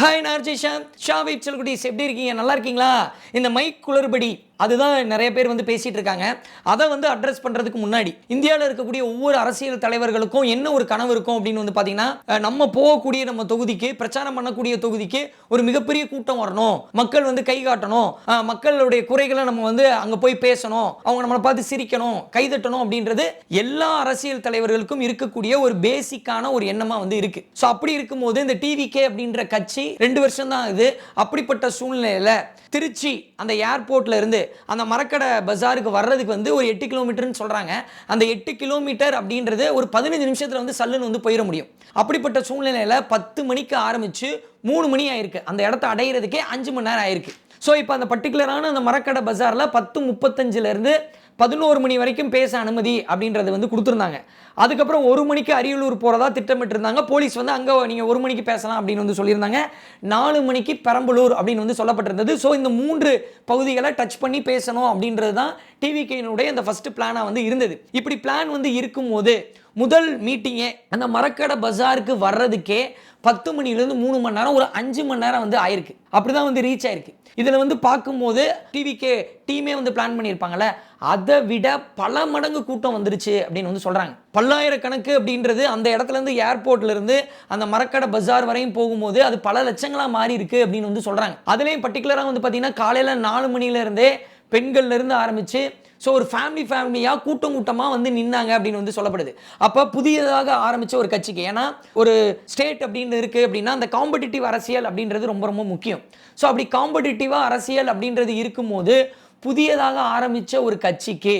Hi நார்ஜி ஷாவிப் Shah செல்குடிஸ் எப்படி இருக்கீங்க? நல்லா இருக்கீங்களா? இந்த மைக் குளறுபடி. அதுதான் நிறைய பேர் வந்து பேசிகிட்டு இருக்காங்க. அதை வந்து அட்ரஸ் பண்ணுறதுக்கு முன்னாடி இந்தியாவில் இருக்கக்கூடிய ஒவ்வொரு அரசியல் தலைவர்களுக்கும் என்ன ஒரு கனவு இருக்கும் அப்படின்னு வந்து பார்த்தீங்கன்னா நம்ம போகக்கூடிய நம்ம தொகுதிக்கு பிரச்சாரம் பண்ணக்கூடிய தொகுதிக்கு ஒரு மிகப்பெரிய கூட்டம் வரணும். மக்கள் வந்து கை காட்டணும். மக்களுடைய குறைகளை நம்ம வந்து அங்கே போய் பேசணும். அவங்க நம்மளை பார்த்து சிரிக்கணும் கைதட்டணும் அப்படின்றது எல்லா அரசியல் தலைவர்களுக்கும் இருக்கக்கூடிய ஒரு பேசிக்கான ஒரு எண்ணமாக வந்து இருக்குது ஸோ அப்படி இருக்கும்போது இந்த டிவிகே அப்படின்ற கட்சி ரெண்டு வருஷம் தான் இது அப்படிப்பட்ட சூழ்நிலையில் திருச்சி அந்த ஏர்போர்ட்ல இருந்து அந்த மரக்கடை பஜாருக்கு வர்றதுக்கு வந்து ஒரு எட்டு கிலோமீட்டர்னு சொல்கிறாங்க அந்த எட்டு கிலோமீட்டர் அப்படின்றது ஒரு பதினஞ்சு நிமிஷத்தில் வந்து சல்லுன்னு வந்து போயிட முடியும். அப்படிப்பட்ட சூழ்நிலையில் பத்து மணிக்கு ஆரம்பித்து மூணு மணி ஆயிருக்கு. அந்த இடத்த அடையிறதுக்கே அஞ்சு மணி நேரம் ஆயிருக்கு. ஸோ இப்போ அந்த பர்டிகுலரான அந்த மரக்கடை பஜாரில் பத்து முப்பத்தஞ்சுலேருந்து பதினோரு மணி வரைக்கும் பேச அனுமதி அப்படின்றது வந்து கொடுத்துருந்தாங்க. அதுக்கப்புறம் ஒரு மணிக்கு அரியலூர் போகிறதா திட்டமிட்டிருந்தாங்க. போலீஸ் வந்து அங்கே நீங்கள் ஒரு மணிக்கு பேசலாம் அப்படின்னு வந்து சொல்லியிருந்தாங்க. நாலு மணிக்கு பெரம்பலூர் அப்படின்னு வந்து சொல்லப்பட்டிருந்தது. ஸோ இந்த மூன்று பகுதிகளை டச் பண்ணி பேசணும் அப்படின்றது தான் டிவிகேனுடைய அந்த ஃபஸ்ட்டு பிளானாக வந்து இருந்தது. இப்படி பிளான் வந்து இருக்கும்போது முதல் மீட்டிங்கே அந்த மரக்கடை பஜாருக்கு வர்றதுக்கே பத்து மணிலேருந்து மூணு மணி நேரம் ஒரு அஞ்சு மணி நேரம் வந்து ஆயிருக்கு. அப்படி தான் வந்து ரீச் ஆயிருக்கு. இதில் வந்து பார்க்கும்போது டிவிகே டீமே வந்து பிளான் பண்ணியிருப்பாங்கல்ல அதை விட பல மடங்கு கூட்டம் வந்துருச்சு அப்படின்னு வந்து சொல்கிறாங்க பல்லாயிரக்கணக்கு அப்படின்றது அந்த இடத்துல இருந்து அந்த மரக்கடை பஜார் வரையும் போகும்போது அது பல லட்சங்களாக மாறி இருக்கு அப்படின்னு வந்து சொல்கிறாங்க அதுலேயும் பர்டிகுலராக வந்து பார்த்திங்கன்னா காலையில் நாலு மணிலேருந்தே பெண்கள்லேருந்து ஆரம்பித்து இருந்து ஸோ ஒரு ஃபேமிலி ஃபேமிலியாக கூட்டம் கூட்டமாக வந்து நின்னாங்க அப்படின்னு வந்து சொல்லப்படுது. அப்போ புதியதாக ஆரம்பித்த ஒரு கட்சிக்கு ஏன்னா ஒரு ஸ்டேட் அப்படின்னு இருக்குது அப்படின்னா அந்த காம்படிட்டிவ் அரசியல் அப்படின்றது ரொம்ப ரொம்ப முக்கியம். ஸோ அப்படி காம்படிட்டிவாக அரசியல் அப்படின்றது இருக்கும்போது புதியதாக ஆரம்பித்த ஒரு கட்சிக்கு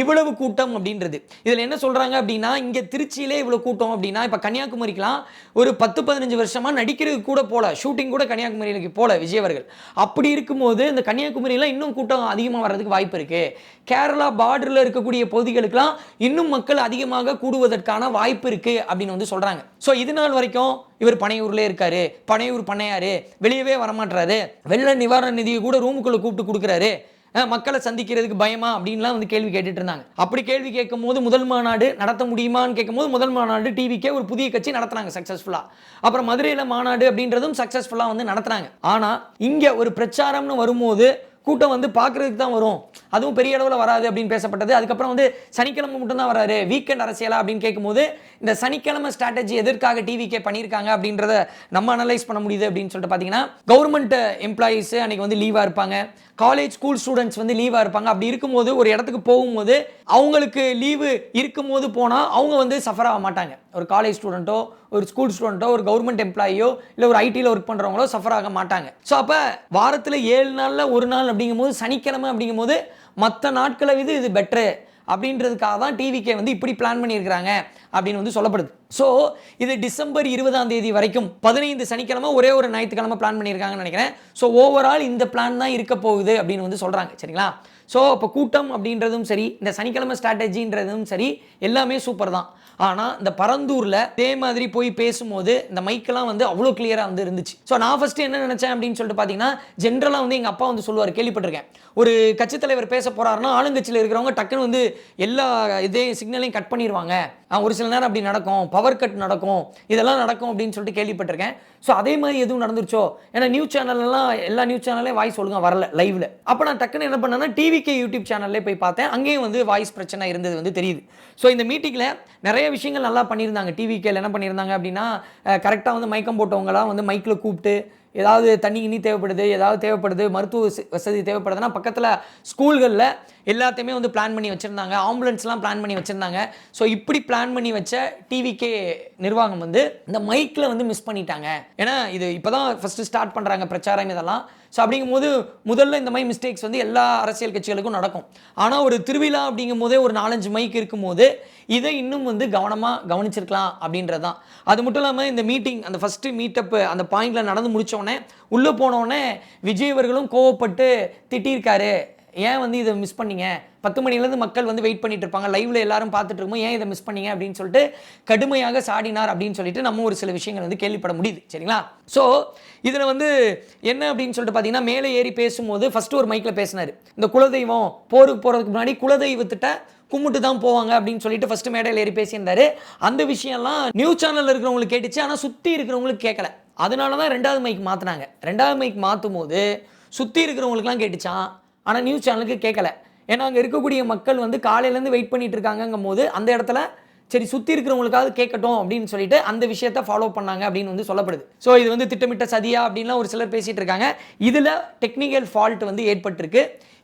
இவ்வளவு கூட்டம் அப்படின்றது. இதில் என்ன சொல்கிறாங்க அப்படின்னா இங்கே திருச்சியிலே இவ்வளோ கூட்டம் அப்படின்னா இப்போ கன்னியாகுமரிக்கெலாம் ஒரு பத்து பதினஞ்சு வருஷமாக நடிக்கிறதுக்கு கூட போகல ஷூட்டிங் கூட கன்னியாகுமரிக்கு போகல விஜய் அவர்கள். அப்படி இருக்கும்போது இந்த கன்னியாகுமரியில் இன்னும் கூட்டம் அதிகமாக வர்றதுக்கு வாய்ப்பு இருக்குது கேரளா பார்டரில் இருக்கக்கூடிய பகுதிகளுக்கெலாம் இன்னும் மக்கள் அதிகமாக கூடுவதற்கான வாய்ப்பு இருக்குது அப்படின்னு வந்து சொல்கிறாங்க ஸோ இது நாள் வரைக்கும் இவர் பனையூர்லேயே இருக்காரு. பனையூர் பண்ணையாரு. வெளியவே வரமாட்டாரு வெள்ள நிவாரண நிதியை கூட ரூமுக்குள்ளே கூப்பிட்டு கொடுக்குறாரு. மக்களை சந்திக்கிறதுக்கு பயமா அப்படின்லாம் வந்து கேள்வி கேட்டுட்டு இருந்தாங்க. அப்படி கேள்வி கேட்கும் போது முதல் மாநாடு நடத்த முடியுமான்னு கேட்கும்போது முதல் மாநாடு டிவிக்கே ஒரு புதிய கட்சி நடத்துனாங்க சக்ஸஸ்ஃபுல்லாக அப்புறம் மதுரையில் மாநாடு அப்படின்றதும் சக்ஸஸ்ஃபுல்லாக வந்து நடத்துனாங்க. ஆனால் இங்கே ஒரு பிரச்சாரம்னு வரும்போது கூட்டம் வந்து பார்க்குறதுக்கு தான் வரும். அதுவும் பெரிய அளவில் வராது அப்படின்னு பேசப்பட்டது. அதுக்கப்புறம் வந்து சனிக்கிழமை மட்டும்தான் வராரு. வீக்கெண்ட் அரசியலா அப்படின்னு கேட்கும்போது இந்த சனிக்கிழமை ஸ்ட்ராட்டஜி எதற்காக டிவிக்கே பண்ணியிருக்காங்க அப்படின்றத நம்ம அனலைஸ் பண்ண முடியுது அப்படின்னு சொல்லிட்டு பார்த்தீங்கன்னா கவர்மெண்ட் எம்ப்ளாயீஸ் அன்னைக்கு வந்து லீவாக இருப்பாங்க. காலேஜ் ஸ்கூல் ஸ்டூடெண்ட்ஸ் வந்து லீவாக இருப்பாங்க. அப்படி இருக்கும்போது ஒரு இடத்துக்கு போகும்போது அவங்களுக்கு லீவு இருக்கும்போது போனால் அவங்க வந்து சஃபர் ஆக மாட்டாங்க. ஒரு காலேஜ் ஸ்டூடெண்ட்டோ ஒரு ஸ்கூல் ஸ்டூடெண்ட்டோ ஒரு கவர்மெண்ட் எம்ப்ளாயியோ இல்லை ஒரு ஐடியில் ஒர்க் பண்ணுறவங்களோ சஃபர் ஆக மாட்டாங்க. ஸோ அப்போ வாரத்தில் ஏழு நாளில் ஒரு நாள் அப்படிங்கும்போது சனிக்கிழமை அப்படிங்கும்போது மற்ற நாட்களை விது இது பெட்ரு அப்படின்றதுக்காக தான் டிவிக்கே வந்து இப்படி பிளான் பண்ணியிருக்கிறாங்க அப்படின்னு வந்து சொல்லப்படுது. ஸோ இது டிசம்பர் இருபதாம் தேதி வரைக்கும் பதினைந்து சனிக்கிழமை ஒரே ஒரு ஞாயிற்றுக்கிழமை பிளான் பண்ணியிருக்காங்கன்னு நினைக்கிறேன். ஸோ ஓவரால் இந்த பிளான் தான் இருக்க போகுது அப்படின்னு வந்து சொல்கிறாங்க சரிங்களா? ஸோ அப்போ கூட்டம் அப்படின்றதும் சரி இந்த சனிக்கிழமை ஸ்ட்ராட்டஜின்றதும் சரி எல்லாமே சூப்பர் தான். ஆனால் இந்த பரந்தூரில் இதே மாதிரி போய் பேசும்போது இந்த மைக்கெல்லாம் வந்து அவ்வளோ கிளியராக வந்து இருந்துச்சு. ஸோ நான் ஃபஸ்ட்டு என்ன நினச்சேன் அப்படின்னு சொல்லிட்டு பார்த்தீங்கன்னா ஜென்ரலாக வந்து எங்கள் அப்பா வந்து சொல்லுவார் கேள்விப்பட்டிருக்கேன். ஒரு கட்சித் தலைவர் பேச போகிறாருன்னா ஆளுங்கட்சியில் இருக்கிறவங்க டக்குன்னு வந்து எல்லா இதே சிக்னலையும் கட் பண்ணிடுவாங்க ஒரு சில நேரம் அப்படி நடக்கும் பவர் கட் நடக்கும் இதெல்லாம் நடக்கும் அப்படின்னு சொல்லிட்டு கேள்விப்பட்டிருக்கேன். ஸோ அதே மாதிரி எதுவும் நடந்துருச்சோ? ஏன்னா நியூஸ் சேனல்லாம் எல்லா நியூஸ் சேனல்லையும் வாய்ஸ் ஒழுங்கா வரல லைவ்ல அப்போ நான் டக்குன்னு என்ன பண்ணேன்னா டிவிகே யூடியூப் சேனல்லே போய் பார்த்தேன். அங்கேயும் வந்து வாய்ஸ் பிரச்சனை இருந்தது வந்து தெரியுது. ஸோ இந்த மீட்டிங்கில் நிறைய நிறைய விஷயங்கள் நல்லா பண்ணியிருந்தாங்க. டிவிகேல என்ன பண்ணியிருந்தாங்க அப்படின்னா கரெக்டாக வந்து மயக்கம் போட்டவங்களாம் வந்து மைக்கில் கூப்பிட்டு ஏதாவது தண்ணி கிண்ணி தேவைப்படுது ஏதாவது தேவைப்படுது மருத்துவ வசதி தேவைப்படுதுன்னா பக்கத்தில் ஸ்கூல்களில் எல்லாத்தையுமே வந்து பிளான் பண்ணி வச்சுருந்தாங்க. ஆம்புலன்ஸ்லாம் பிளான் பண்ணி வச்சுருந்தாங்க. ஸோ இப்படி பிளான் பண்ணி வச்ச டிவிகே நிர்வாகம் வந்து இந்த மைக்கில் வந்து மிஸ் பண்ணிட்டாங்க. ஏன்னா இது இப்போ தான் ஃபஸ்ட்டு ஸ்டார்ட் பண்ணுறாங்க பிரச்சாரம் இதெல்லாம். ஸோ அப்படிங்கும்போது முதல்ல இந்த மாதிரி மிஸ்டேக்ஸ் வந்து எல்லா அரசியல் கட்சிகளுக்கும் நடக்கும். ஆனால் ஒரு திருவிழா அப்படிங்கும் போதே ஒரு நாலஞ்சு மைக் இருக்கும்போது இதை இன்னும் வந்து கவனமாக கவனிச்சிருக்கலாம் அப்படின்றது தான் அது மட்டும் இல்லாமல் இந்த மீட்டிங் அந்த ஃபஸ்ட்டு மீட்டப் அந்த பாயிண்டில் நடந்து முடித்தோடனே உள்ளே போனோடனே விஜய் அவர்களும் கோவப்பட்டு திட்டியிருக்காரு ஏன் வந்து இதை மிஸ் பண்ணீங்க? பத்து மணிலேருந்து மக்கள் வந்து வெயிட் பண்ணிட்டு இருப்பாங்க. லைவ்ல எல்லாரும் பார்த்துட்டு இருக்கோம் ஏன் இதை மிஸ் பண்ணீங்க? அப்படின்னு சொல்லிட்டு கடுமையாக சாடினார் அப்படின்னு சொல்லிட்டு நம்ம ஒரு சில விஷயங்கள் வந்து கேள்விப்பட முடியுது. சரிங்களா? ஸோ இதில் வந்து என்ன அப்படின்னு சொல்லிட்டு பார்த்தீங்கன்னா மேலே ஏறி பேசும்போது ஃபர்ஸ்ட் ஒரு மைக்கில் பேசினார். இந்த குலதெய்வம் போருக்கு போகிறதுக்கு முன்னாடி குலதெய்வத்திட்ட கும்பிட்டு தான் போவாங்க அப்படின்னு சொல்லிட்டு ஃபஸ்ட்டு மேடையில் ஏறி பேசியிருந்தாரு. அந்த விஷயம்லாம் நியூஸ் சேனலில் இருக்கிறவங்களுக்கு கேட்டுச்சு. ஆனால் சுற்றி இருக்கிறவங்களுக்கு கேட்கல. அதனால தான் ரெண்டாவது மைக் மாற்றினாங்க ரெண்டாவது மைக் மாற்றும் போது சுற்றி இருக்கிறவங்களுக்குலாம் கேட்டுச்சான் ஆனால் நியூஸ் சேனலுக்கு கேட்கல. ஏன்னா அங்கே இருக்கக்கூடிய மக்கள் வந்து காலையிலேருந்து வெயிட் பண்ணிட்டு இருக்காங்கங்கும் போது அந்த இடத்துல சரி சுற்றி இருக்கிறவங்களுக்காவது கேட்கட்டும் அப்படின்னு சொல்லிட்டு அந்த விஷயத்த ஃபாலோ பண்ணாங்க அப்படின்னு வந்து சொல்லப்படுது. ஸோ இது வந்து திட்டமிட்ட சதியா அப்படின்லாம் ஒரு சிலர் பேசிகிட்டு இருக்காங்க. இதில் டெக்னிக்கல் ஃபால்ட் வந்து ஏற்பட்டிருக்கு.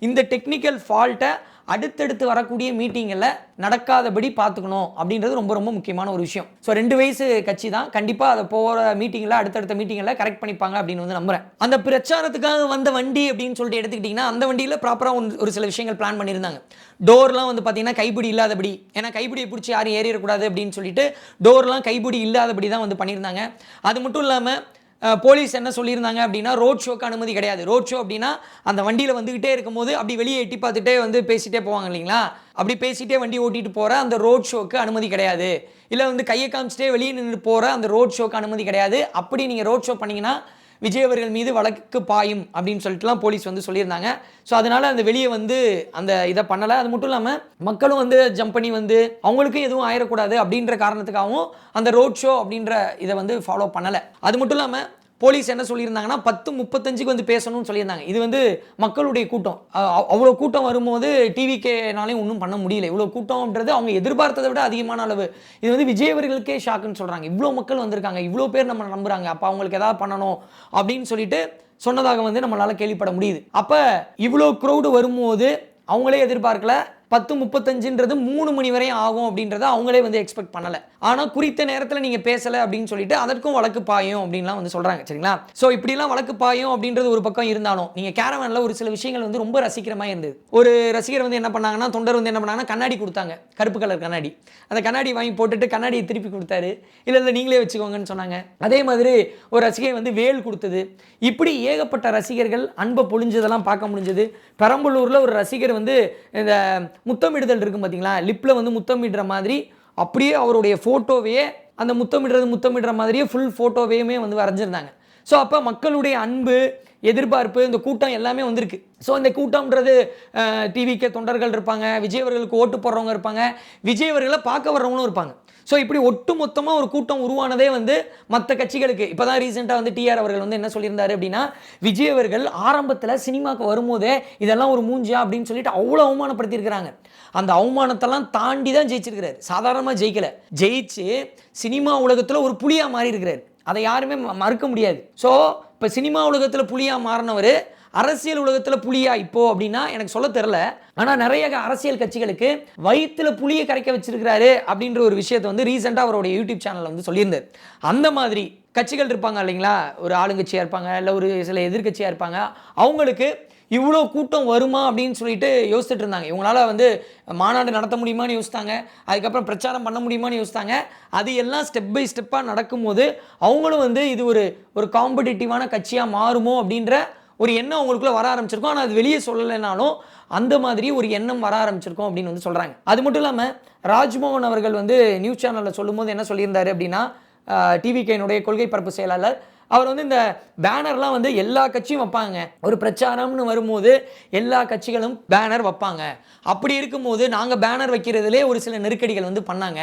இந்த டெக்னிக்கல் ஃபால்ட்டை அடுத்தடுத்து வரக்கூடிய மீட்டிங்கில் நடக்காதபடி பார்த்துக்கணும் அப்படின்றது ரொம்ப ரொம்ப முக்கியமான ஒரு விஷயம். ஸோ ரெண்டு வயசு கட்சி தான். கண்டிப்பாக அதை போகிற மீட்டிங்கில் அடுத்தடுத்த மீட்டிங்கில் கரெக்ட் பண்ணிப்பாங்க அப்படின்னு வந்து நம்புறேன். அந்த பிரச்சாரத்துக்காக வந்த வண்டி அப்படின்னு சொல்லிட்டு எடுத்துக்கிட்டிங்கன்னா அந்த வண்டியில் ப்ராப்பராக ஒரு சில விஷயங்கள் பிளான் பண்ணியிருந்தாங்க. டோர்லாம் வந்து பார்த்தீங்கன்னா கைப்பிடி இல்லாதபடி ஏன்னா கைப்பிடியை பிடிச்சி யாரும் ஏறிடக்கூடாது அப்படின்னு சொல்லிட்டு டோர்லாம் கைப்பிடி இல்லாதபடி தான் வந்து பண்ணியிருந்தாங்க. அது மட்டும் இல்லாமல் போலீஸ் என்ன சொல்லியிருந்தாங்க அப்படின்னா ரோட் ஷோக்கு அனுமதி கிடையாது. ரோட் ஷோ அப்படின்னா அந்த வண்டியில் வந்துக்கிட்டே இருக்கும்போது அப்படி வெளியே எட்டி பார்த்துட்டே வந்து பேசிகிட்டே போவாங்க இல்லைங்களா? அப்படி பேசிகிட்டே வண்டி ஓட்டிட்டு போகிற அந்த ரோட் ஷோக்கு அனுமதி கிடையாது. இல்லை வந்து கையை காமிச்சிட்டே வெளியே நின்று போகிற அந்த ரோட் ஷோக்கு அனுமதி கிடையாது. அப்படி நீங்கள் ரோட் ஷோ பண்ணிங்கன்னா விஜய் அவர்கள் மீது வழக்கு பாயும் அப்படின்னு சொல்லிட்டுலாம் போலீஸ் வந்து சொல்லியிருந்தாங்க. ஸோ அதனால அந்த வெளியே வந்து அந்த இதை பண்ணலை. அது மட்டும் இல்லாமல் மக்களும் வந்து ஜம்ப் பண்ணி வந்து அவங்களுக்கும் எதுவும் ஆயிடக்கூடாது அப்படின்ற காரணத்துக்காகவும் அந்த ரோட் ஷோ அப்படின்ற இதை வந்து ஃபாலோ பண்ணலை. அது மட்டும் இல்லாமல் போலீஸ் என்ன சொல்லியிருந்தாங்கன்னா பத்து முப்பத்தஞ்சுக்கு வந்து பேசணும்னு சொல்லியிருந்தாங்க. இது வந்து மக்களுடைய கூட்டம். அவ்வளோ கூட்டம் வரும்போது டிவிக்கேனாலையும் ஒன்றும் பண்ண முடியல. இவ்வளோ கூட்டம்ன்றது அவங்க எதிர்பார்த்ததை விட அதிகமான அளவு. இது வந்து விஜய் அவர்களுக்கே ஷாக்குன்னு சொல்கிறாங்க இவ்வளோ மக்கள் வந்திருக்காங்க. இவ்வளோ பேர் நம்ம நம்புகிறாங்க அப்போ அவங்களுக்கு ஏதாவது பண்ணணும் அப்படின்னு சொல்லிட்டு சொன்னதாக வந்து நம்மளால் கேள்விப்பட முடியுது. அப்போ இவ்வளோ க்ரௌடு வரும்போது அவங்களே எதிர்பார்க்கல. பத்து முப்பத்தஞ்சுன்றது மூணு மணி வரையும் ஆகும் அப்படின்றத அவங்களே வந்து எக்ஸ்பெக்ட் பண்ணலை. ஆனால் குறித்த நேரத்தில் நீங்கள் பேசலை அப்படின்னு சொல்லிட்டு அதற்கும் வழக்கு பாயும் அப்படின்லாம் வந்து சொல்கிறாங்க சரிங்களா? ஸோ இப்படிலாம் வழக்கு பாயும் அப்படின்றது ஒரு பக்கம் இருந்தாலும் நீங்கள் கேரவனில் ஒரு சில விஷயங்கள் வந்து ரொம்ப ரசிக்கிற மாதிரி இருந்தது. ஒரு ரசிகர் வந்து என்ன பண்ணாங்கன்னா தொண்டர் வந்து என்ன பண்ணாங்கன்னா கண்ணாடி கொடுத்தாங்க கருப்பு கலர் கண்ணாடி. அந்த கண்ணாடி வாங்கி போட்டுட்டு கண்ணாடியை திருப்பி கொடுத்தாரு. இல்லை இல்லை நீங்களே வச்சுக்கோங்கன்னு சொன்னாங்க. அதே மாதிரி ஒரு ரசிகை வந்து வேல் கொடுத்தது. இப்படி ஏகப்பட்ட ரசிகர்கள் அன்பை பொழிஞ்சதெல்லாம் பார்க்க முடிஞ்சது. பெரம்பலூரில் ஒரு ரசிகர் வந்து இந்த முத்தமிடுதல் இருக்கும் பார்த்தீங்களா லிப்பில் வந்து முத்தமிடுற மாதிரி அப்படியே அவருடைய ஃபோட்டோவையே அந்த முத்தமிடுறது முத்தமிடுற மாதிரியே ஃபுல் ஃபோட்டோவையுமே வந்து வரைஞ்சிருந்தாங்க. ஸோ அப்போ மக்களுடைய அன்பு எதிர்பார்ப்பு இந்த கூட்டம் எல்லாமே வந்திருக்கு. ஸோ இந்த கூட்டம்ன்றது டிவிக்கு தொண்டர்கள் இருப்பாங்க விஜய் அவர்களுக்கு ஓட்டு போடுறவங்க இருப்பாங்க விஜய் அவர்களை பார்க்க வர்றவங்களும் இருப்பாங்க. ஸோ இப்படி ஒட்டு மொத்தமாக ஒரு கூட்டம் உருவானதே வந்து மற்ற கட்சிகளுக்கு. இப்போ தான் ரீசெண்டாக வந்து டிஆர் அவர்கள் வந்து என்ன சொல்லியிருந்தாரு அப்படின்னா விஜய் அவர்கள் ஆரம்பத்தில் சினிமாவுக்கு வரும்போதே இதெல்லாம் ஒரு மூஞ்சியா அப்படின்னு சொல்லிட்டு அவ்வளோ அவமானப்படுத்தியிருக்கிறாங்க. அந்த அவமானத்தெல்லாம் தாண்டி தான் ஜெயிச்சிருக்கிறார். சாதாரணமாக ஜெயிக்கல. ஜெயிச்சு சினிமா உலகத்தில் ஒரு புலியாக மாறியிருக்கிறார். அதை யாருமே மறுக்க முடியாது. ஸோ இப்போ சினிமா உலகத்தில் புலியாக மாறினவர் அரசியல் உலகத்தில் புலியா இப்போ அப்படின்னா எனக்கு சொல்ல தெரில ஆனால் நிறைய அரசியல் கட்சிகளுக்கு வயிற்றுல புளியை கரைக்க வச்சிருக்கிறாரு அப்படின்ற ஒரு விஷயத்தை வந்து ரீசெண்டாக அவருடைய யூடியூப் சேனலில் வந்து சொல்லியிருந்தார். அந்த மாதிரி கட்சிகள் இருப்பாங்க இல்லைங்களா? ஒரு ஆளுங்கட்சியாக இருப்பாங்க இல்லை ஒரு சில எதிர்க்கட்சியாக இருப்பாங்க. அவங்களுக்கு இவ்வளோ கூட்டம் வருமா அப்படின்னு சொல்லிட்டு யோசிச்சுட்டு இருந்தாங்க. இவங்களால வந்து மாநாடு நடத்த முடியுமான்னு யோசித்தாங்க. அதுக்கப்புறம் பிரச்சாரம் பண்ண முடியுமான்னு யோசித்தாங்க. அது எல்லாம் ஸ்டெப் பை ஸ்டெப்பாக நடக்கும்போது அவங்களும் வந்து இது ஒரு ஒரு காம்படிட்டிவான கட்சியாக மாறுமோ அப்படின்ற ஒரு எண்ணம் உங்களுக்குள்ளே வர ஆரம்பிச்சிருக்கும். ஆனால் அது வெளியே சொல்லலைனாலும் அந்த மாதிரி ஒரு எண்ணம் வர ஆரம்பிச்சிருக்கும் அப்படின்னு வந்து சொல்கிறாங்க அது மட்டும் இல்லாமல் ராஜ்மோகன் அவர்கள் வந்து நியூஸ் சேனலில் சொல்லும்போது என்ன சொல்லியிருந்தாரு அப்படின்னா டிவிகேனுடைய கொள்கை பரப்பு செயலாளர் அவர் வந்து இந்த பேனர்லாம் வந்து எல்லா கட்சியும் வைப்பாங்க. ஒரு பிரச்சாரம்னு வரும்போது எல்லா கட்சிகளும் பேனர் வைப்பாங்க. அப்படி இருக்கும்போது நாங்கள் பேனர் வைக்கிறதுலே ஒரு சில நெருக்கடிகள் வந்து பண்ணாங்க.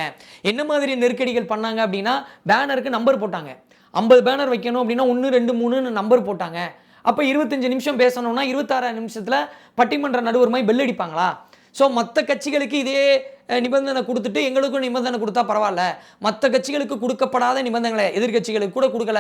என்ன மாதிரி நெருக்கடிகள் பண்ணாங்க அப்படின்னா பேனருக்கு நம்பர் போட்டாங்க. ஐம்பது பேனர் வைக்கணும் அப்படின்னா ஒன்று ரெண்டு மூணுன்னு நம்பர் போட்டாங்க. அப்போ இருபத்தஞ்சு நிமிஷம் பேசணும்னா இருபத்தாறு நிமிஷத்தில் பட்டிமன்ற நடுவர் மாதிரி அடிப்பாங்களா? ஸோ மற்ற கட்சிகளுக்கு இதே நிபந்தனை கொடுத்துட்டு எங்களுக்கும் நிபந்தனை கொடுத்தா பரவாயில்ல. மற்ற கட்சிகளுக்கு கொடுக்கப்படாத நிபந்தனைகளை எதிர்க்கட்சிகளுக்கு கூட கொடுக்கல.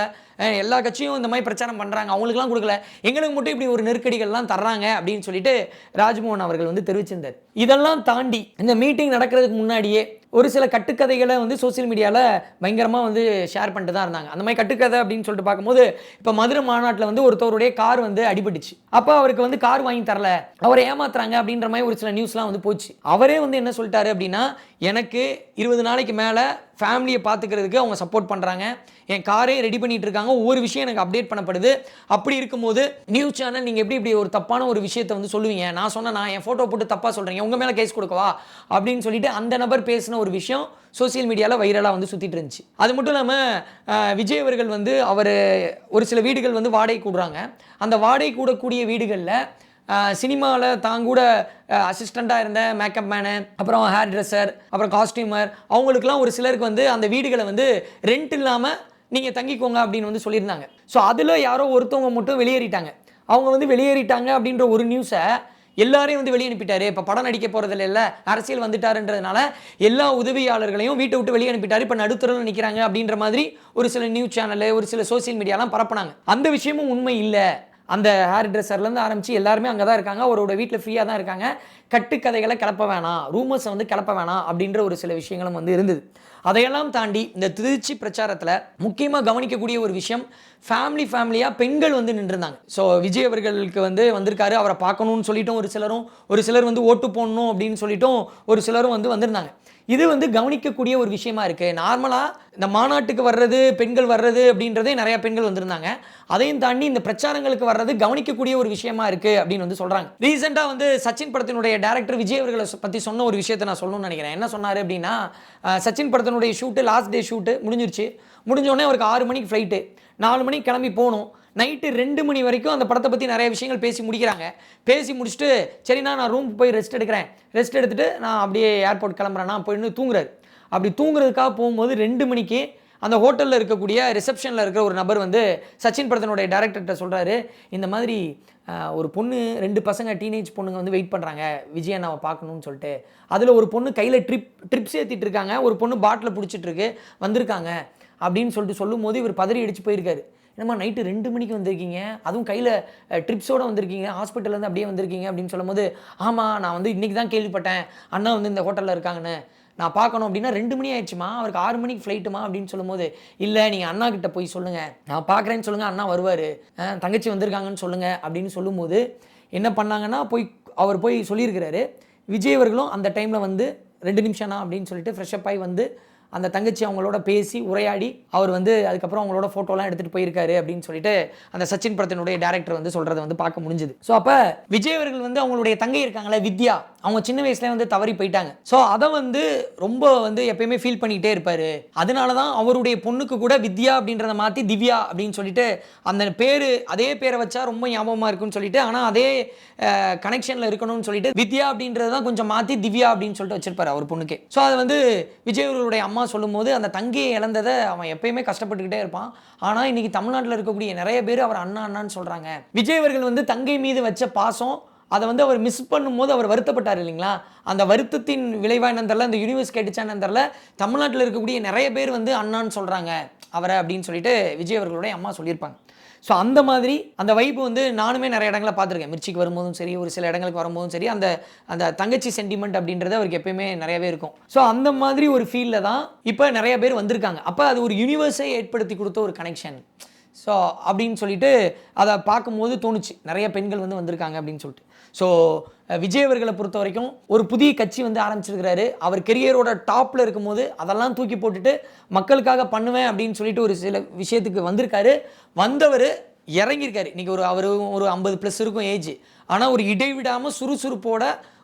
எல்லா கட்சியும் இந்த மாதிரி பிரச்சாரம் பண்ணுறாங்க அவங்களுக்குலாம் கொடுக்கல. எங்களுக்கு மட்டும் இப்படி ஒரு நெருக்கடிகள்லாம் தர்றாங்க அப்படின்னு சொல்லிட்டு ராஜ்மோகன் அவர்கள் வந்து தெரிவிச்சிருந்தார். இதெல்லாம் தாண்டி இந்த மீட்டிங் நடக்கிறதுக்கு முன்னாடியே ஒரு சில கட்டுக்கதைகளை வந்து சோஷியல் மீடியாவில் பயங்கரமாக வந்து ஷேர் பண்ணிட்டு தான் இருந்தாங்க. அந்த மாதிரி கட்டுக்கதை அப்படின்னு சொல்லிட்டு பார்க்கும்போது இப்போ மதுரை மாநாட்டில் வந்து ஒருத்தவருடைய கார் வந்து அடிபட்டுச்சு. அப்போ அவருக்கு வந்து கார் வாங்கி தரல. அவரை ஏமாத்துறாங்க அப்படின்ற மாதிரி ஒரு சில நியூஸ்லாம் வந்து போச்சு. அவரே வந்து என்ன சொல்லிட்டாரு அப்படின்னா எனக்கு இருபது நாளைக்கு மேலே ஃபேமிலியை பார்த்துக்கிறதுக்கு அவங்க சப்போர்ட் பண்ணுறாங்க என் காரே ரெடி பண்ணிட்டு இருக்காங்க ஒவ்வொரு விஷயம் எனக்கு அப்டேட் பண்ணப்படுது. அப்படி இருக்கும்போது நியூஸ் சேனல் நீங்கள் எப்படி இப்படி ஒரு தப்பான ஒரு விஷயத்தை வந்து சொல்லுவீங்க? நான் சொன்ன நான் என் ஃபோட்டோ போட்டு தப்பாக சொல்கிறீங்க உங்கள் மேலே கேஸ் கொடுக்கவா? அப்படின்னு சொல்லிட்டு அந்த நபர் பேசின ஒரு விஷயம் சோஷியல் மீடியாவில் வைரலாக வந்து சுற்றிட்டு இருந்துச்சு. அது மட்டும் இல்லாமல் விஜய் அவர்கள் வந்து அவர் ஒரு சில வீடுகள் வந்து வாடகை கூடுறாங்க. அந்த வாடகை கூடக்கூடிய வீடுகளில் சினிமாவில் தான் கூட அசிஸ்டண்ட்டாக இருந்த மேக்கப் மேனு அப்புறம் ஹேர் ட்ரெஸ்ஸர் அப்புறம் காஸ்டியூமர் அவங்களுக்குலாம் ஒரு சிலருக்கு வந்து அந்த வீடுகளை வந்து ரெண்ட் இல்லாமல் நீங்கள் தங்கிக்கோங்க அப்படின்னு வந்து சொல்லியிருந்தாங்க. ஸோ அதில் யாரோ ஒருத்தவங்க மட்டும் வெளியேறிட்டாங்க. அவங்க வந்து வெளியேறிட்டாங்க அப்படின்ற ஒரு நியூஸை எல்லாரையும் வந்து வெளியே அனுப்பிட்டாரு. இப்போ படம் நடிக்க போகிறதில்ல இல்லை அரசியல் வந்துட்டாருன்றதுனால எல்லா உதவியாளர்களையும் வீட்டை விட்டு வெளியேனுப்பிட்டாரு இப்போ நடுத்தரில் நிற்கிறாங்க அப்படின்ற மாதிரி ஒரு சில நியூஸ் சேனலு ஒரு சில சோசியல் மீடியாலாம் பரப்புனாங்க. அந்த விஷயமும் உண்மை இல்லை. அந்த ஹேர் ட்ரெஸ்ஸர்லேருந்து ஆரம்பித்து எல்லாருமே அங்கே தான் இருக்காங்க. அவரோட வீட்டில் ஃப்ரீயாக தான் இருக்காங்க. கட்டுக்கதைகளை கிளப்ப வேணாம். ரூமர்ஸை வந்து கிளப்ப வேணாம் அப்படின்ற ஒரு சில விஷயங்களும் வந்து இருந்தது. அதையெல்லாம் தாண்டி இந்த திருச்சி பிரச்சாரத்தில் முக்கியமாக கவனிக்கக்கூடிய ஒரு விஷயம் ஃபேமிலி ஃபேமிலியாக பெண்கள் வந்து நின்றுருந்தாங்க. ஸோ விஜய் அவர்களுக்கு வந்து வந்திருக்காரு. அவரை பார்க்கணும்னு சொல்லிட்டும் ஒரு சிலரும் ஒரு சிலர் வந்து ஓட்டு போடணும் அப்படின்னு சொல்லிட்டும் ஒரு சிலரும் வந்து வந்திருந்தாங்க. இது வந்து கவனிக்கக்கூடிய ஒரு விஷயமா இருக்குது நார்மலாக இந்த மாநாட்டுக்கு வர்றது பெண்கள் வர்றது அப்படின்றதே நிறைய பெண்கள் வந்திருந்தாங்க. அதையும் தாண்டி இந்த பிரச்சாரங்களுக்கு வர்றது கவனிக்கக்கூடிய ஒரு விஷயமா இருக்குது அப்படின்னு வந்து சொல்கிறாங்க ரீசெண்டாக வந்து சச்சின் படத்தினுடைய டேரக்டர் விஜய் அவர்களை பற்றி சொன்ன ஒரு விஷயத்தை நான் சொல்லணும்னு நினைக்கிறேன். என்ன சொன்னார் அப்படின்னா சச்சின் படத்தினுடைய ஷூட்டு லாஸ்ட் டே ஷூட்டு முடிஞ்சிருச்சு. முடிஞ்சோடனே அவருக்கு ஆறு மணிக்கு ஃப்ளைட்டு நாலு மணிக்கு கிளம்பி போகணும். நைட்டு ரெண்டு மணி வரைக்கும் அந்த படத்தை பற்றி நிறைய விஷயங்கள் பேசி முடிக்கிறாங்க. பேசி முடிச்சுட்டு சரிண்ணா நான் ரூம் போய் ரெஸ்ட் எடுக்கிறேன். ரெஸ்ட் எடுத்துட்டு நான் அப்படியே ஏர்போர்ட் கிளம்புறேன்னா போயின்னு தூங்குறாரு. அப்படி தூங்குறதுக்காக போகும்போது ரெண்டு மணிக்கு அந்த ஹோட்டலில் இருக்கக்கூடிய ரிசப்ஷனில் இருக்கிற ஒரு நபர் வந்து சச்சின் படத்தினுடைய டேரக்டர்கிட்ட சொல்கிறாரு இந்த மாதிரி ஒரு பொண்ணு ரெண்டு பசங்க டீனேஜ் பொண்ணுங்க வந்து வெயிட் பண்ணுறாங்க விஜய் அண்ணாவை பார்க்கணும்னு சொல்லிட்டு. அதில் ஒரு பொண்ணு கையில் ட்ரிப் ட்ரிப்ஸ் ஏற்றிட்டு இருக்காங்க. ஒரு பொண்ணு பாட்டில் பிடிச்சிட்டு இருக்கு. வந்திருக்காங்க. அப்படின்னு சொல்லிட்டு சொல்லும் போது இவர் பதறி அடிச்சு போயிருக்காரு. என்னம்மா நைட்டு ரெண்டு மணிக்கு வந்திருக்கீங்க? அதுவும் கையில் ட்ரிப்ஸோட வந்திருக்கீங்க. ஹாஸ்பிட்டல்லேருந்து அப்படியே வந்திருக்கீங்க அப்படின்னு சொல்லும்போது ஆமாம் நான் வந்து இன்றைக்கி தான் கேள்விப்பட்டேன். அண்ணா வந்து இந்த ஹோட்டலில் இருக்காங்கன்னு. நான் பார்க்கணும் அப்படின்னா ரெண்டு மணி ஆயிடுச்சுமா? அவருக்கு ஆறு மணிக்கு ஃப்ளைட்டுமா அப்படின்னு சொல்லும்போது இல்லை நீங்கள் அண்ணா கிட்ட போய் சொல்லுங்கள் நான் பார்க்குறேன்னு சொல்லுங்கள் அண்ணா வருவார். தங்கச்சி வந்திருக்காங்கன்னு சொல்லுங்கள் அப்படின்னு சொல்லும்போது என்ன பண்ணாங்கன்னா போய் அவர் போய் சொல்லியிருக்கிறாரு விஜய் அவர்களும் அந்த டைமில் வந்து ரெண்டு நிமிஷம்னா அப்படின்னு சொல்லிட்டு ஃப்ரெஷ்அப் ஆகி வந்து அந்த தங்கச்சி அவங்களோட பேசி உரையாடி அவர் வந்து அதுக்கப்புறம் அவங்களோட ஃபோட்டோலாம் எடுத்துகிட்டு போயிருக்காரு அப்படின்னு சொல்லிட்டு அந்த சச்சின் படத்தினுடைய டேரக்டர் வந்து சொல்கிறத வந்து பார்க்க முடிஞ்சுது. ஸோ அப்போ விஜய் அவர்கள் வந்து அவங்களுடைய தங்கை இருக்காங்களே வித்யா அவங்க சின்ன வயசுல வந்து தவறி போயிட்டாங்க. ஸோ அதை வந்து ரொம்ப வந்து எப்பயுமே ஃபீல் பண்ணிக்கிட்டே இருப்பார். அதனால தான் அவருடைய பொண்ணுக்கு கூட வித்யா அப்படின்றத மாற்றி திவ்யா அப்படின்னு சொல்லிட்டு அந்த பேர் அதே பேரை வச்சா ரொம்ப ஞாபகமாக இருக்குன்னு சொல்லிட்டு ஆனால் அதே கனெக்ஷனில் இருக்கணும்னு சொல்லிட்டு வித்யா அப்படின்றத தான் கொஞ்சம் மாற்றி திவ்யா அப்படின்னு சொல்லிட்டு வச்சிருப்பாரு அவர் பொண்ணுக்கே. ஸோ அது வந்து விஜய் அவர்களுடைய அம்மா சொல்லும்போது அந்த தங்கையை இழந்ததை அவன் எப்பயுமே கஷ்டப்பட்டுக்கிட்டே இருப்பான். ஆனால் இன்னைக்கு தமிழ்நாட்டில் இருக்கக்கூடிய நிறைய பேர் அவர் அண்ணா அண்ணான்னு சொல்கிறாங்க விஜய் அவர்கள் வந்து தங்கை மீது வச்ச பாசம் அதை வந்து அவர் மிஸ் பண்ணும்போது அவர் வருத்தப்பட்டார் இல்லைங்களா? அந்த வருத்தத்தின் விளைவாக என்னன்னு தெரில அந்த யூனிவர்ஸ் கேட்டுச்சான்னு தெரில தமிழ்நாட்டில் இருக்கக்கூடிய நிறைய பேர் வந்து அண்ணான்னு சொல்கிறாங்க அவரை அப்படின்னு சொல்லிட்டு விஜய் அவர்களுடைய அம்மா சொல்லியிருப்பாங்க. ஸோ அந்த மாதிரி அந்த வைப்பு வந்து நானுமே நிறைய இடங்களை பார்த்துருக்கேன். மிர்ச்சிக்கு வரும்போதும் சரி ஒரு சில இடங்களுக்கு வரும்போதும் சரி அந்த அந்த தங்கச்சி சென்டிமெண்ட் அப்படின்றது அவருக்கு எப்பயுமே நிறையவே இருக்கும். ஸோ அந்த மாதிரி ஒரு ஃபீலில் தான் இப்போ நிறைய பேர் வந்திருக்காங்க. அப்போ அது ஒரு யூனிவர்ஸை ஏற்படுத்தி கொடுத்த ஒரு கனெக்ஷன் ஸோ அப்படின்னு சொல்லிட்டு அதை பார்க்கும்போது தோணுச்சு. நிறைய பெண்கள் வந்து வந்திருக்காங்க அப்படின்னு சொல்லிட்டு. ஸோ விஜய் அவர்களை பொறுத்த வரைக்கும் ஒரு புதிய கட்சி வந்து ஆரம்பிச்சிருக்கிறாரு. அவர் கெரியரோட டாப்பில் இருக்கும்போது அதெல்லாம் தூக்கி போட்டுட்டு மக்களுக்காக பண்ணுவேன் அப்படின்னு சொல்லிட்டு ஒரு சில விஷயத்துக்கு வந்திருக்காரு. வந்தவர் இறங்கியிருக்காரு. இன்றைக்கி ஒரு அவர் ஒரு ஐம்பது ப்ளஸ் இருக்கும் ஏஜ் ஆனால் ஒரு இடைவிடாமல் சுறுசுறுப்போட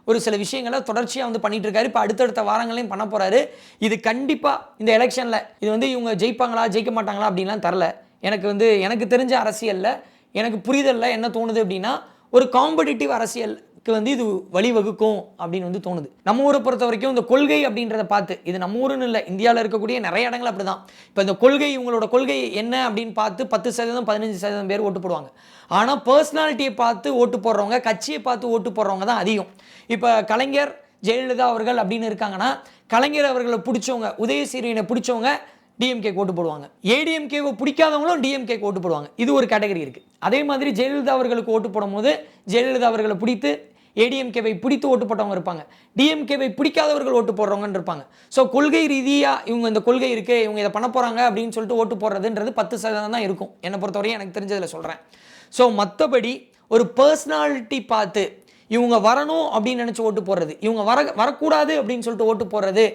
ஒரு சில விஷயங்களை தொடர்ச்சியாக வந்து பண்ணிட்டு இருக்காரு இப்போ அடுத்தடுத்த வாரங்களையும் பண்ண போகிறாரு இது கண்டிப்பாக இந்த எலெக்ஷனில் இது வந்து இவங்க ஜெயிப்பாங்களா ஜெயிக்க மாட்டாங்களா அப்படின்லாம் தரல. எனக்கு வந்து எனக்கு தெரிஞ்ச அரசியலில் எனக்கு புரிதல்ல என்ன தோணுது அப்படின்னா ஒரு காம்படிட்டிவ் அரசியலுக்கு வந்து இது வழிவகுக்கும் அப்படின்னு வந்து தோணுது. நம்ம ஊரை பொறுத்த வரைக்கும் இந்த கொள்கை அப்படின்றத பார்த்து இது நம்ம ஊருன்னு இல்லை இந்தியாவில் இருக்கக்கூடிய நிறைய இடங்கள் அப்படி தான் இப்போ இந்த கொள்கை இவங்களோட கொள்கை என்ன அப்படின்னு பார்த்து பத்து சதவீதம் பதினஞ்சு சதவீதம் பேர் ஓட்டு போடுவாங்க. ஆனால் பர்சனாலிட்டியை பார்த்து ஓட்டு போடுறவங்க கட்சியை பார்த்து ஓட்டு போடுறவங்க தான் அதிகம். இப்போ கலைஞர் ஜெயலலிதா அவர்கள் அப்படின்னு இருக்காங்கன்னா கலைஞர் அவர்களை பிடிச்சவங்க உதயசீரியனை பிடிச்சவங்க டிஎம்கே ஓட்டு போடுவாங்க. ஏடிஎம்கேவை பிடிக்காதவங்களும் டிஎம்கே ஓட்டு போடுவாங்க. இது ஒரு கேட்டகரி இருக்குது அதே மாதிரி ஜெயலலிதா அவர்களுக்கு ஓட்டு போடும்போது ஜெயலலிதா அவர்களை பிடித்து ஏடிஎம்கேவை பிடித்து ஓட்டு போட்டவங்க இருப்பாங்க. டிஎம்கேவை பிடிக்காதவர்கள் ஓட்டு போடுறவங்கன்னு இருப்பாங்க. ஸோ கொள்கை ரீதியாக இவங்க இந்த கொள்கை இருக்குது இவங்க இதை பண்ண போகிறாங்க அப்படின்னு சொல்லிட்டு ஓட்டு போடுறதுன்றது பத்து சதவீதம் தான் இருக்கும். என்னை பொறுத்தவரையும் எனக்கு தெரிஞ்சதில் சொல்கிறேன் ஸோ மற்றபடி ஒரு பர்சனாலிட்டி பார்த்து இவங்க வரணும் அப்படின்னு நினச்சி ஓட்டு போடுறது இவங்க வர வரக்கூடாது அப்படின்னு சொல்லிட்டு ஓட்டு போடுறது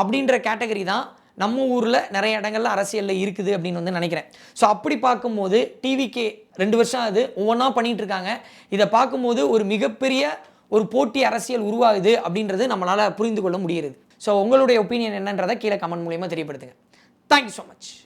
அப்படின்ற கேட்டகரி தான் நம்ம ஊரில் நிறைய இடங்கள்ல அரசியலில் இருக்குது அப்படின்னு வந்து நினைக்கிறேன். ஸோ அப்படி பார்க்கும்போது டிவிகே ரெண்டு வருஷம் அது ஒவ்வொன்றா பண்ணிட்டு இருக்காங்க. இதை பார்க்கும்போது ஒரு மிகப்பெரிய ஒரு போட்டி அரசியல் உருவாகுது அப்படின்றது நம்மளால் புரிந்து கொள்ள முடியுது ஸோ உங்களுடைய ஒப்பீனியன் என்னன்றதை கீழே கமெண்ட் மூலியமாக தெரியப்படுத்துங்க. Thank you so much